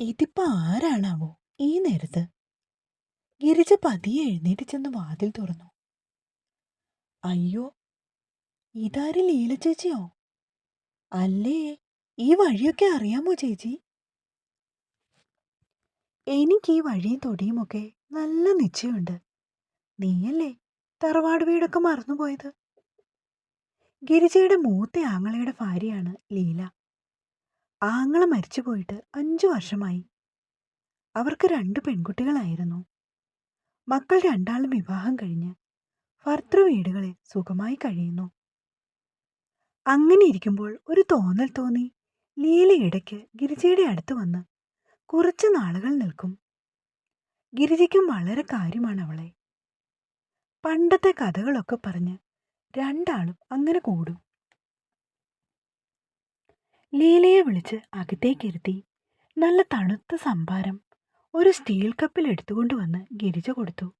ഇതിപ്പോ ആരാണാവോ ഈ നേരത്ത്? ഗിരിജ പതിയെ എഴുന്നേറ്റ് ചെന്ന് വാതിൽ തുറന്നു. അയ്യോ ഇതാര് ലീല ചേച്ചിയോ? അല്ലേ ഈ വഴിയൊക്കെ അറിയാമോ ചേച്ചി? എനിക്ക് ഈ വഴിയും തൊടിയുമൊക്കെ നല്ല നിശ്ചയമുണ്ട്. നീയല്ലേ തറവാട് വീടൊക്കെ മറന്നുപോയത്? ഗിരിജയുടെ മൂത്ത ആങ്ങളയുടെ ഭാര്യയാണ് ലീല. ആങ്ങള മരിച്ചുപോയിട്ട് അഞ്ചു വർഷമായി. അവർക്ക് രണ്ട് പെൺകുട്ടികളായിരുന്നു. മക്കൾ രണ്ടാളും വിവാഹം കഴിഞ്ഞ് ഭർത്തൃ വീടുകളിൽ സുഖമായി കഴിയുന്നു. അങ്ങനെ ഇരിക്കുമ്പോൾ ഒരു തോന്നൽ തോന്നി ലീല ഇടയ്ക്ക് ഗിരിജയുടെ അടുത്ത് വന്ന് കുറച്ച് നാളുകൾ നിൽക്കും. ഗിരിജയ്ക്കും വളരെ കാര്യമാണ് അവളെ. പണ്ടത്തെ കഥകളൊക്കെ പറഞ്ഞ് രണ്ടാളും അങ്ങനെ കൂടും. ലീലയെ വിളിച്ച് അകത്തേക്കിരുത്തി. നല്ല തണുത്ത സംഭാരം. ഒരു സ്റ്റീൽ കപ്പിൽ എടുത്തുകൊണ്ട് വന്ന് ഗിരിജ കൊടുത്തു.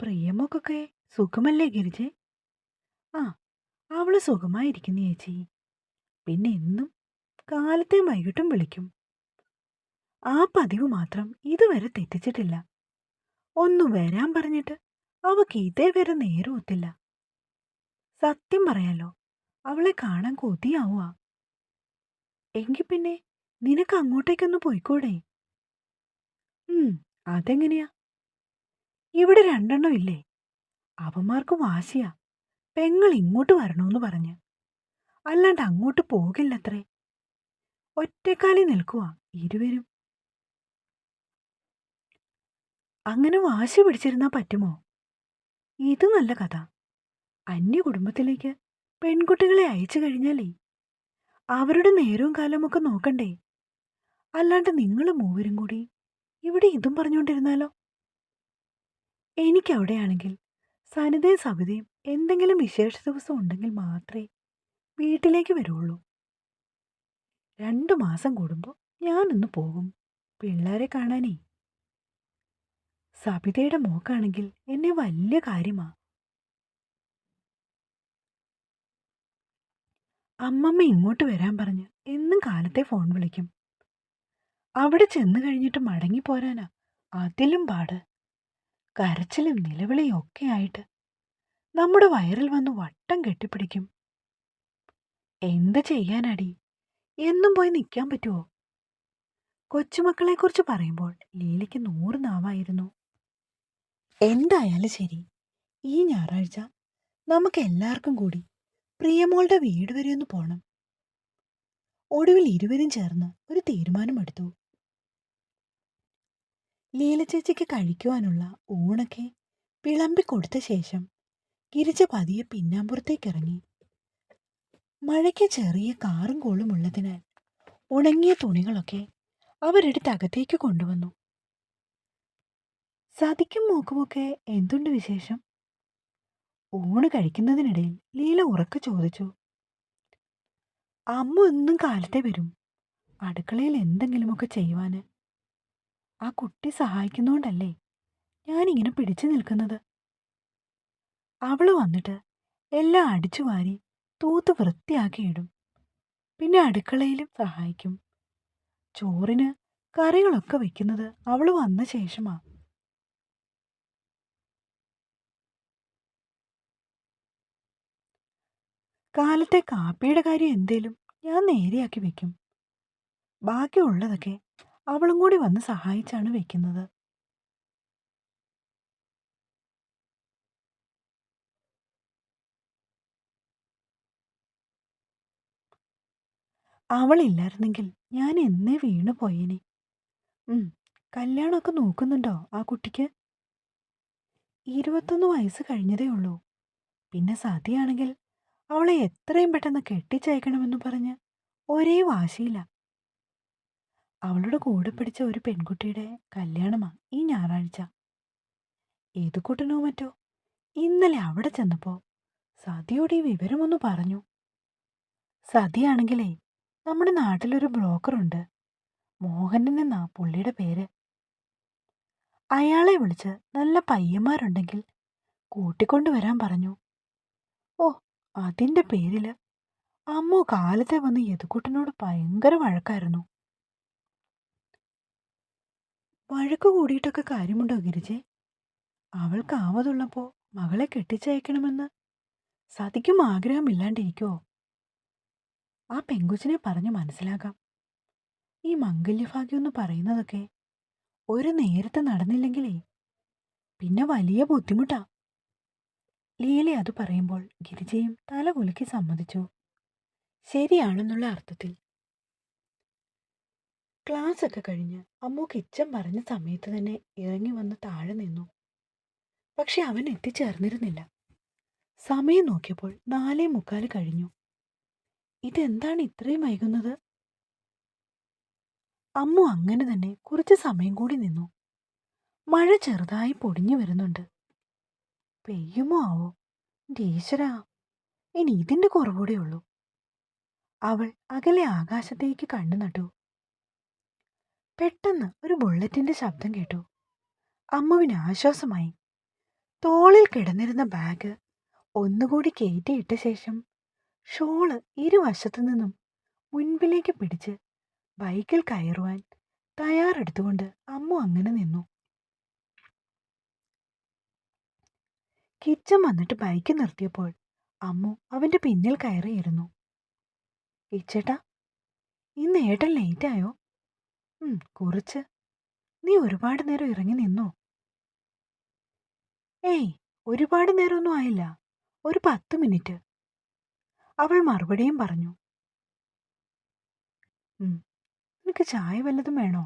പ്രിയമൊക്കെ സുഖമല്ലേ ഗിരിജെ? ആ അവൾ സുഖമായിരിക്കുന്നു ചേച്ചി. പിന്നെ എന്നും കാലത്തെ വൈകിട്ടും വിളിക്കും. ആ പതിവ് മാത്രം ഇതുവരെ തെറ്റിച്ചിട്ടില്ല. ഒന്ന് വരാൻ പറഞ്ഞിട്ട് അവക്ക് കീത്തേ വരെ നേരമൊത്തില്ല. സത്യം പറയാലോ അവളെ കാണാൻ കൊതിയാവുക. എങ്കി പിന്നെ നിനക്ക് അങ്ങോട്ടേക്കൊന്ന് പോയിക്കൂടെ? ഉം അതെങ്ങനെയാ? ഇവിടെ രണ്ടെണ്ണം ഇല്ലേ? അവന്മാർക്ക് വാശിയാ. പെങ്ങൾ ഇങ്ങോട്ട് വരണമെന്ന് പറഞ്ഞ്. അല്ലാണ്ട് അങ്ങോട്ട് പോകില്ലത്രേ. ഒറ്റക്കാലി നിൽക്കുക ഇരുവരും. അങ്ങനെ വാശി പിടിച്ചിരുന്നാ പറ്റുമോ? ഇത് നല്ല കഥ. അന്യ കുടുംബത്തിലേക്ക് പെൺകുട്ടികളെ അയച്ചു കഴിഞ്ഞാലേ അവരുടെ നേരവും കാലമൊക്കെ നോക്കണ്ടേ? അല്ലാണ്ട് നിങ്ങൾ മൂവരും കൂടി ഇവിടെ ഇതും പറഞ്ഞുകൊണ്ടിരുന്നാലോ? എനിക്കവിടെയാണെങ്കിൽ സനിതയും സവിതയും എന്തെങ്കിലും വിശേഷ ദിവസം ഉണ്ടെങ്കിൽ മാത്രമേ വീട്ടിലേക്ക് വരുള്ളൂ രണ്ടു മാസം കൂടുമ്പോൾ ഞാനൊന്ന് പോകും പിള്ളേരെ കാണാനേ. സബിതയുടെ മോക്കാണെങ്കിൽ എന്നെ വലിയ കാര്യമാ. അമ്മമ്മ ഇങ്ങോട്ട് വരാൻ പറഞ്ഞ് എന്നും കാലത്തെ ഫോൺ വിളിക്കും. അവിടെ ചെന്നു കഴിഞ്ഞിട്ട് മടങ്ങി പോരാനാ. അതിലും പാട്. കരച്ചിലും നിലവിളിയും ഒക്കെ ആയിട്ട് നമ്മുടെ വയറിൽ വന്ന് വട്ടം കെട്ടിപ്പിടിക്കും. എന്ത് ചെയ്യാനടി? എന്നും പോയി നിൽക്കാൻ പറ്റുമോ കൊച്ചുമക്കളെക്കുറിച്ച് പറയുമ്പോൾ ലീലയ്ക്ക് നൂറ് നാവായിരുന്നു. എന്തായാലും ശരി. ഈ ഞായറാഴ്ച നമുക്ക് എല്ലാവർക്കും കൂടി പ്രിയമോളുടെ വീട് വരെ ഒന്ന് പോണം. ഒടുവിൽ ഇരുവരും ചേർന്ന് ഒരു തീരുമാനമെടുത്തു. ലീല ചേച്ചിക്ക് കഴിക്കുവാനുള്ള ഊണൊക്കെ വിളമ്പി കൊടുത്ത ശേഷം ഗിരിജ പതിയെ പിന്നാമ്പുറത്തേക്കിറങ്ങി. മഴയ്ക്ക് ചെറിയ കാറും കോളും ഉള്ളതിനാൽ ഉണങ്ങിയ തുണികളൊക്കെ അവരെടുത്ത് അകത്തേക്ക് കൊണ്ടുവന്നു. സതിക്കും മോക്കുമൊക്കെ എന്തുണ്ട് വിശേഷം? ഊണ് കഴിക്കുന്നതിനിടയിൽ ലീല ഉറക്കെ ചോദിച്ചു അമ്മ എന്നും കാലത്തെ വരും. അടുക്കളയിൽ എന്തെങ്കിലുമൊക്കെ ചെയ്യുവാന്. ആ കുട്ടി സഹായിക്കുന്നോണ്ടല്ലേ ഞാനിങ്ങനെ പിടിച്ചു നിൽക്കുന്നത്? അവൾ വന്നിട്ട് എല്ലാം അടിച്ചു വാരി തൂത്ത് വൃത്തിയാക്കിയിടും പിന്നെ അടുക്കളയിലും സഹായിക്കും. ചോറിന് കറികളൊക്കെ വെക്കുന്നത് അവൾ വന്ന ശേഷമാ. കാലത്തെ കാപ്പിയുടെ കാര്യം എന്തേലും ഞാൻ നേരെയാക്കി വെക്കും. ബാക്കിയുള്ളതൊക്കെ അവളും കൂടി വന്ന് സഹായിച്ചാണ് വെക്കുന്നത്. അവളില്ലായിരുന്നെങ്കിൽ ഞാൻ എന്നേ വീണു പോയേനെ. കല്യാണമൊക്കെ നോക്കുന്നുണ്ടോ ആ കുട്ടിക്ക്? ഇരുപത്തൊന്ന് വയസ്സ് കഴിഞ്ഞതേ ഉള്ളൂ. പിന്നെ സതിയാണെങ്കിൽ അവളെ എത്രയും പെട്ടെന്ന് കെട്ടിച്ചയക്കണമെന്ന് പറഞ്ഞ് ഒരേ വാശിയില്ല അവളുടെ കൂടെ പിടിച്ച ഒരു പെൺകുട്ടിയുടെ കല്യാണമാ ഈ ഞായറാഴ്ച. ഏത് കൂട്ടനോ മറ്റോ? ഇന്നലെ അവിടെ ചെന്നപ്പോൾ സതിയോട് ഈ വിവരമൊന്ന് പറഞ്ഞു. സതിയാണെങ്കിലേ നമ്മുടെ നാട്ടിലൊരു ബ്രോക്കറുണ്ട്. മോഹനൻ എന്നാ പുള്ളിയുടെ പേര്. അയാളെ വിളിച്ച് നല്ല പയ്യന്മാരുണ്ടെങ്കിൽ കൂട്ടിക്കൊണ്ടുവരാൻ പറഞ്ഞു. അതിന്റെ പേരിൽ അമ്മു കാലത്തെ വന്ന് യദുക്കുട്ടനോട് ഭയങ്കര വഴക്കായിരുന്നു. വഴക്ക് കൂടിയിട്ടൊക്കെ കാര്യമുണ്ടോ ഗിരിജെ? അവൾക്ക് ആവതുള്ളപ്പോ മകളെ കെട്ടിച്ചയക്കണമെന്ന് സതിക്കും ആഗ്രഹമില്ലാണ്ടിരിക്കോ ആ പെങ്കുച്ചിനെ പറഞ്ഞു മനസ്സിലാക്കാം. ഈ മംഗല്യഭാഗ്യം എന്ന് പറയുന്നതൊക്കെ ഒരു നേരത്തെ നടന്നില്ലെങ്കിലേ പിന്നെ വലിയ ബുദ്ധിമുട്ടാ. ലീല അത് പറയുമ്പോൾ ഗിരിജയും തല കുലുക്കി സമ്മതിച്ചു. ശരിയാണെന്നുള്ള അർത്ഥത്തിൽ. ക്ലാസ് ഒക്കെ കഴിഞ്ഞ് അമ്മു കിച്ചൻ പറഞ്ഞ സമയത്ത് തന്നെ ഇറങ്ങി വന്ന് താഴെ നിന്നു. പക്ഷെ അവൻ എത്തിച്ചേർന്നിരുന്നില്ല. സമയം നോക്കിയപ്പോൾ നാലേ മുക്കാൽ കഴിഞ്ഞു. ഇതെന്താണ് ഇത്രയും വൈകുന്നത്? അമ്മു അങ്ങനെ തന്നെ കുറച്ച് സമയം കൂടി നിന്നു. മഴ ചെറുതായി പൊടിഞ്ഞു വരുന്നുണ്ട്. പെയ്യുമോ ആവോ ഈശ്വരാ ഇനി ഇതിന്റെ കുറവൂടെ ഉള്ളൂ. അവൾ അകലെ ആകാശത്തേക്ക് കണ്ണു നട്ടു. പെട്ടെന്ന് ഒരു ബുള്ളറ്റിന്റെ ശബ്ദം കേട്ടു. അമ്മുവിന് ആശ്വാസമായി. തോളിൽ കിടന്നിരുന്ന ബാഗ് ഒന്നുകൂടി കയറ്റിയിട്ട ശേഷം ഷോൾ ഇരുവശത്തു നിന്നും മുൻപിലേക്ക് പിടിച്ച് ബൈക്കിൽ കയറുവാൻ തയ്യാറെടുത്തുകൊണ്ട് അമ്മു അങ്ങനെ നിന്നു. കിച്ചൻ വന്നിട്ട് ബൈക്ക് നിർത്തിയപ്പോൾ അമ്മു അവന്റെ പിന്നിൽ കയറിയിരുന്നു. ഇച്ചേട്ടാ ഇന്ന് ഏട്ടൻ ലേറ്റായോ കുറച്ച്. നീ ഒരുപാട് നേരം ഇറങ്ങി നിന്നോ? ഏയ് ഒരുപാട് നേരമൊന്നും ആയില്ല. ഒരു പത്ത് മിനിറ്റ്. അവൾ മറുപടിയും പറഞ്ഞു. എനിക്ക് ചായ വല്ലതും വേണോ?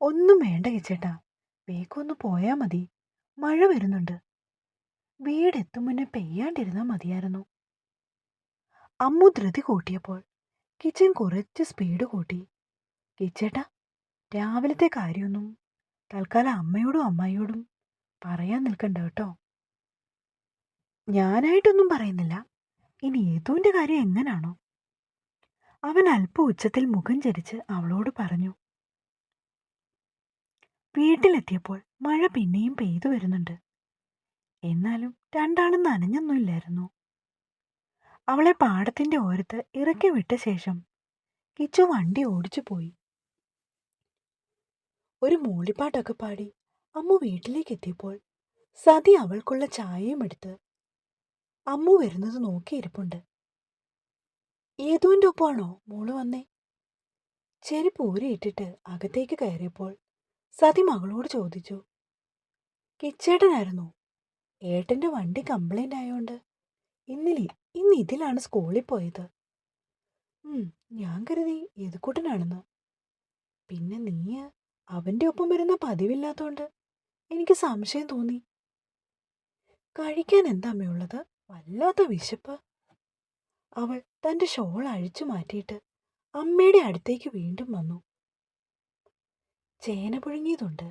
ഒന്നും വേണ്ട കിച്ചേട്ടാ വേഗം ഒന്ന് പോയാൽ മതി. മഴ വരുന്നുണ്ട്. വീടെത്തും മുന്നേ പെയ്യാണ്ടിരുന്നാ മതിയായിരുന്നു. അമ്മു ധൃതി കൂട്ടിയപ്പോൾ കിച്ചൻ കുറച്ച് സ്പീഡ് കൂട്ടി. കിച്ചേട്ടാ രാവിലത്തെ കാര്യമൊന്നും തൽക്കാലം അമ്മയോടും അമ്മായിയോടും പറയാൻ നിൽക്കണ്ട കേട്ടോ. ഞാനായിട്ടൊന്നും പറയുന്നില്ല. ഇനി ഏതുവിന്റെ കാര്യം എങ്ങനാണോ? അവൻ അല്പ ഉച്ചത്തിൽ മുഖം ചരിച്ച് അവളോട് പറഞ്ഞു. വീട്ടിലെത്തിയപ്പോൾ മഴ പിന്നെയും പെയ്തു വരുന്നുണ്ട്. എന്നാലും രണ്ടാളും നനഞ്ഞൊന്നുമില്ലായിരുന്നു. അവളെ പാടത്തിന്റെ ഓരത്ത് ഇറക്കി വിട്ട ശേഷം കിച്ചു വണ്ടി ഓടിച്ചു പോയി. ഒരു മൂളിപ്പാട്ടൊക്കെ പാടി അമ്മു വീട്ടിലേക്ക് എത്തിയപ്പോൾ സതി അവൾക്കുള്ള ചായയും എടുത്ത് അമ്മു വരുന്നത് നോക്കിയിരിപ്പുണ്ട് ഏതുവിന്റെ ഒപ്പമാണോ മോൾ വന്നേ? ചെരുപ്പ് ഊരിയിട്ടിട്ട് അകത്തേക്ക് കയറിയപ്പോൾ സതി മകളോട് ചോദിച്ചു കിച്ചേട്ടനായിരുന്നു. ഏട്ടന്റെ വണ്ടി കംപ്ലൈന്റ് ആയതുകൊണ്ട് ഇന്നലെ ഇന്ന് ഇതിലാണ് സ്കൂളിൽ പോയത്. ഞാൻ കരുതി യദുക്കുട്ടനാണെന്ന് പിന്നെ നീ അവന്റെ ഒപ്പം വരുന്ന പതിവില്ലാത്തോണ്ട് എനിക്ക് സംശയം തോന്നി. കഴിക്കാൻ എന്താ അമ്മയുള്ളത്? വല്ലാത്ത വിശപ്പ്. അവൾ തന്റെ ഷോൾ അഴിച്ചു മാറ്റിയിട്ട് അമ്മയുടെ അടുത്തേക്ക് വീണ്ടും വന്നു. ചേന പുഴുങ്ങിയതുണ്ട്.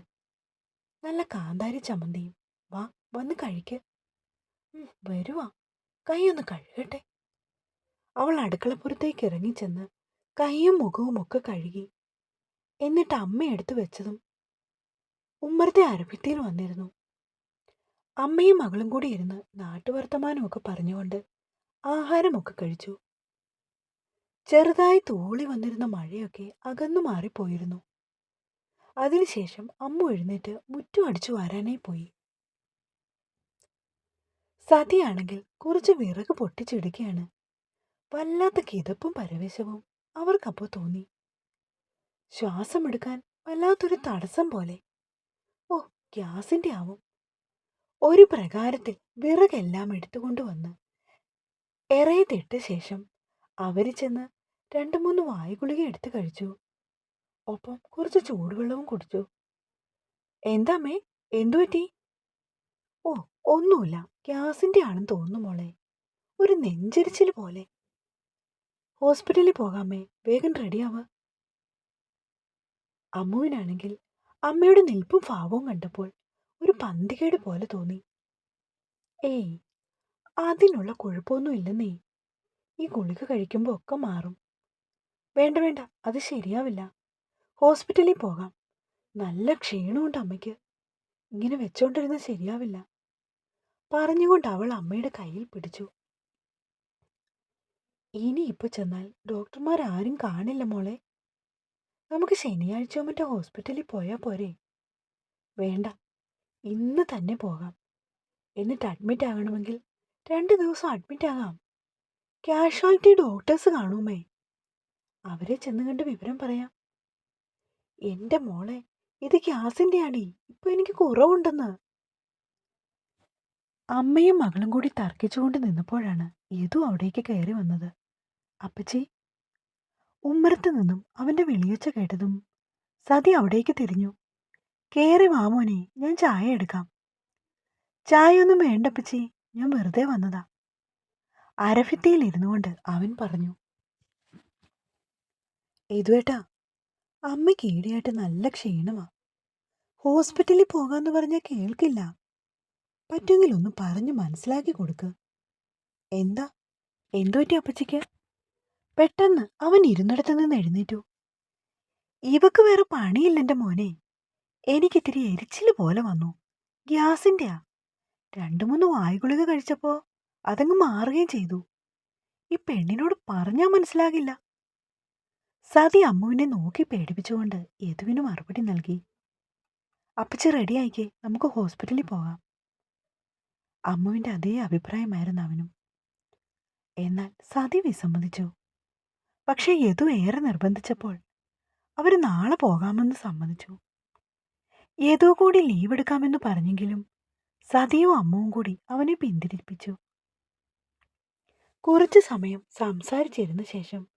നല്ല കാന്താരി ചമ്മന്തിയും. വാ വന്ന് കഴിക്ക്. വരുവാ. കൈയൊന്ന് കഴുകട്ടെ. അവൾ അടുക്കളപ്പുറത്തേക്ക് ഇറങ്ങിച്ചെന്ന് കൈയും മുഖവും ഒക്കെ കഴുകി. എന്നിട്ട് അമ്മ എടുത്തു വെച്ചതും ഉമ്മറത്തെ അരഭിത്തിയിൽ വന്നിരുന്നു. അമ്മയും മകളും കൂടി ഇരുന്ന് നാട്ടുവർത്തമാനമൊക്കെ പറഞ്ഞുകൊണ്ട് ആഹാരമൊക്കെ കഴിച്ചു. ചെറുതായി തൂളി വന്നിരുന്ന മഴയൊക്കെ അകന്നു മാറിപ്പോയിരുന്നു. അതിനുശേഷം അമ്മ എഴുന്നേറ്റ് മുറ്റം അടിച്ചു വാരാനായി പോയി. സതിയാണെങ്കിൽ കുറച്ച് വിറക് പൊട്ടിച്ചിടുകയാണ്. വല്ലാത്ത കിതപ്പും പരവേശവും അവർക്കപ്പോ തോന്നി. ശ്വാസമെടുക്കാൻ വല്ലാത്തൊരു തടസ്സം പോലെ. ഓ ഗ്യാസിന്റെ ആവും. ഒരു പ്രകാരത്തിൽ വിറകെല്ലാം എടുത്തുകൊണ്ടുവന്ന് എറയത്തിട്ട ശേഷം അവർ ചെന്ന് രണ്ടു മൂന്ന് വായുഗുളിക എടുത്തു കഴിച്ചു. ഒപ്പം കുറച്ച് ചൂടുവെള്ളവും കുടിച്ചു. എന്താമ്മേ എന്തു പറ്റി? ഓ ഒന്നുമില്ല. ഗ്യാസിന്റെ ആണെന്ന് തോന്നുന്നു മോളെ. ഒരു നെഞ്ചരിച്ചിൽ പോലെ. ഹോസ്പിറ്റലിൽ പോകാമേ വേഗം റെഡിയാവ്. അമ്മുവിനാണെങ്കിൽ അമ്മയുടെ നിൽപ്പും ഭാവവും കണ്ടപ്പോൾ ഒരു പന്തികേട് പോലെ തോന്നി. ഏയ് അതിനുള്ള കുഴപ്പമൊന്നും ഇല്ലെന്നേ. ഈ ഗുളിക കഴിക്കുമ്പോൾ ഒക്കെ മാറും. വേണ്ട വേണ്ട. അത് ശരിയാവില്ല. ഹോസ്പിറ്റലിൽ പോകാം. നല്ല ക്ഷീണമുണ്ട് അമ്മയ്ക്ക്. ഇങ്ങനെ വെച്ചോണ്ടിരുന്ന ശരിയാവില്ല. പറഞ്ഞുകൊണ്ട് അവൾ അമ്മയുടെ കയ്യിൽ പിടിച്ചു. ഇനി ഇപ്പൊ ചെന്നാൽ ഡോക്ടർമാർ ആരും കാണില്ല മോളെ. നമുക്ക് ശനിയാഴ്ചയോ മറ്റോ ഹോസ്പിറ്റലിൽ പോയാൽ പോരെ. വേണ്ട ഇന്ന് തന്നെ പോകാം. എന്നിട്ട് അഡ്മിറ്റ് ആകണമെങ്കിൽ രണ്ട് ദിവസം അഡ്മിറ്റ് ആകാം. കാഷ്വാലിറ്റി ഡോക്ടേഴ്സ് കാണുമേ അവരെ ചെന്ന് കണ്ട് വിവരം പറയാം. എന്റെ മോളെ ഇത് ഗ്യാസിന്റെ ആടി ഇപ്പൊ എനിക്ക് കുറവുണ്ടെന്ന്. അമ്മയും മകളും കൂടി തർക്കിച്ചുകൊണ്ട് നിന്നപ്പോഴാണ് യദു അവിടേക്ക് കയറി വന്നത്. അപ്പച്ചി ഉമ്മറത്ത് നിന്നും അവന്റെ വിളിയൊച്ച കേട്ടതും സതി അവിടേക്ക് തിരിഞ്ഞു. കേറി വാമോനെ ഞാൻ ചായ എടുക്കാം. ചായയൊന്നും വേണ്ടപ്പച്ചി ഞാൻ വെറുതെ വന്നതാ. അരഫിത്തിയിൽ ഇരുന്നു കൊണ്ട് അവൻ പറഞ്ഞു ഇതുവേട്ടാ അമ്മയ്ക്ക് ഈടെയായിട്ട് നല്ല ക്ഷീണമാ. ഹോസ്പിറ്റലിൽ പോകാന്ന് പറഞ്ഞാൽ കേൾക്കില്ല. പറ്റുമെങ്കിൽ ഒന്ന് പറഞ്ഞു മനസ്സിലാക്കി കൊടുക്ക്. എന്താ? എന്തു പറ്റി അപ്പച്ചിക്ക്? പെട്ടെന്ന് അവൻ ഇരുന്നിടത്ത് നിന്ന് എഴുന്നേറ്റു. ഇവക്ക് വേറെ പണിയില്ല എന്റെ മോനെ. എനിക്കിത്തിരി എരിച്ചിൽ പോലെ വന്നു. ഗ്യാസിന്റെയാ. രണ്ടു മൂന്ന് വായുഗുളിക കഴിച്ചപ്പോൾ അതങ്ങ് മാറുകയും ചെയ്തു. ഈ പെണ്ണിനോട് പറഞ്ഞാൽ മനസ്സിലാകില്ല. സതി അമ്മുവിനെ നോക്കി പേടിപ്പിച്ചുകൊണ്ട് യദുവിന് മറുപടി നൽകി. അപ്പച്ചി റെഡിയായിക്കേ നമുക്ക് ഹോസ്പിറ്റലിൽ പോകാം. അമ്മുവിന്റെ അതേ അഭിപ്രായമായിരുന്നു അവനും. എന്നാൽ സതി വിസമ്മതിച്ചു. പക്ഷേ യദു ഏറെ നിർബന്ധിച്ചപ്പോൾ അവർ നാളെ പോകാമെന്ന് സമ്മതിച്ചു. യദു കൂടി ലീവ് എടുക്കാമെന്ന് പറഞ്ഞെങ്കിലും സതിയും അമ്മുവും കൂടി അവനെ പിന്തിരിപ്പിച്ചു. കുറച്ചു സമയം സംസാരിച്ചിരുന്ന ശേഷം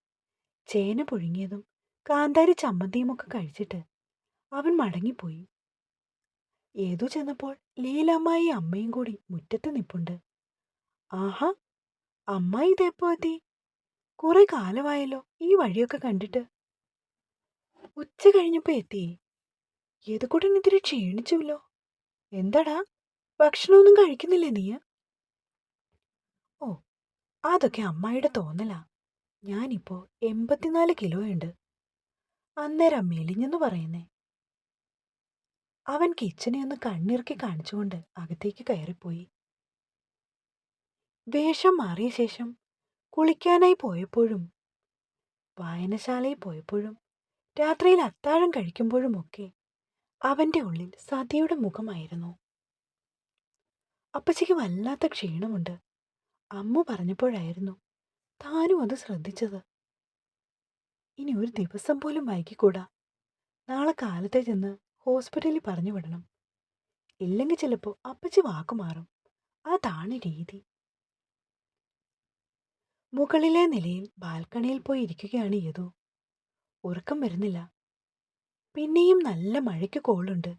ചേന പുഴുങ്ങിയതും കാന്താരി ചമ്മന്തിയുമൊക്കെ കഴിച്ചിട്ട് അവൻ മടങ്ങിപ്പോയി. ഏതു ചെന്നപ്പോൾ ലീലമ്മായി അമ്മയും കൂടി മുറ്റത്ത് നിപ്പുണ്ട്. ആഹാ അമ്മായി ഇതെപ്പോ എത്തി? കുറെ കാലമായല്ലോ ഈ വഴിയൊക്കെ കണ്ടിട്ട്. ഉച്ച കഴിഞ്ഞപ്പോ എത്തി. ഏതുകൂട്ടൻ ഇതിരി ക്ഷീണിച്ചുല്ലോ എന്താടാ? ഭക്ഷണമൊന്നും കഴിക്കുന്നില്ലേ നീ ഓ അതൊക്കെ അമ്മായിയുടെ തോന്നലാ. ഞാനിപ്പോ എൺപത്തിനാല് കിലോ ഉണ്ട്. അന്നേരം മെലിഞ്ഞെന്ന് പറയുന്നേ. അവൻ കിച്ചനെ ഒന്ന് കണ്ണിറുക്കി കാണിച്ചുകൊണ്ട് അകത്തേക്ക് കയറിപ്പോയി. വേഷം മാറിയ ശേഷം കുളിക്കാനായി പോയപ്പോഴും വായനശാലയിൽ പോയപ്പോഴും രാത്രിയിൽ അത്താഴം കഴിക്കുമ്പോഴും ഒക്കെ അവന്റെ ഉള്ളിൽ സതിയുടെ മുഖമായിരുന്നു. അപ്പച്ചിക്ക് വല്ലാത്ത ക്ഷീണമുണ്ട്. അമ്മ പറഞ്ഞപ്പോഴായിരുന്നു താനും അത് ശ്രദ്ധിച്ചത്. ഇനി ഒരു ദിവസം പോലും വൈകിക്കൂടാ. നാളെ കാലത്തെ ചെന്ന് ഹോസ്പിറ്റലിൽ പറഞ്ഞു വിടണം. ഇല്ലെങ്കിൽ ചിലപ്പോൾ അപ്പച്ചി വാക്കുമാറും അതാണ് രീതി. മുകളിലെ നിലയിൽ ബാൽക്കണിയിൽ പോയി ഇരിക്കുകയാണ് യദു. ഉറക്കം വരുന്നില്ല. പിന്നെയും നല്ല മഴയ്ക്ക് കോളുണ്ട്.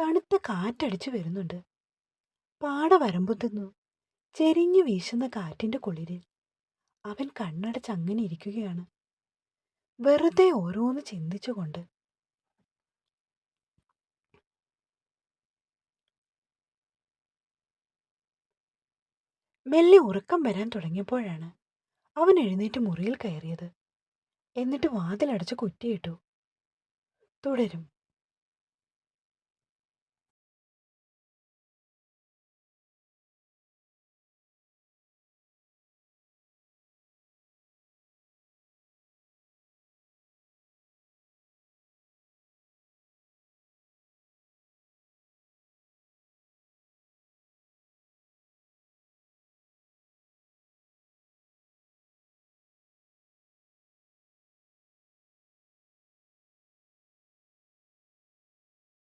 തണുത്ത കാറ്റടിച്ചു വരുന്നുണ്ട്. പാട വരമ്പുത്തുന്നു ചെരിഞ്ഞു വീശുന്ന കാറ്റിന്റെ കുളിരിൽ. അവൻ കണ്ണടച്ച് അങ്ങനെ ഇരിക്കുകയാണ്. വെറുതെ ഓരോന്ന് ചിന്തിച്ചുകൊണ്ട്. മെല്ലെ ഉറക്കം വരാൻ തുടങ്ങിയപ്പോഴാണ് അവൻ എഴുന്നേറ്റ് മുറിയിൽ കയറിയത്. എന്നിട്ട് വാതിലടച്ച് കുറ്റിയിട്ടു. തുടരും.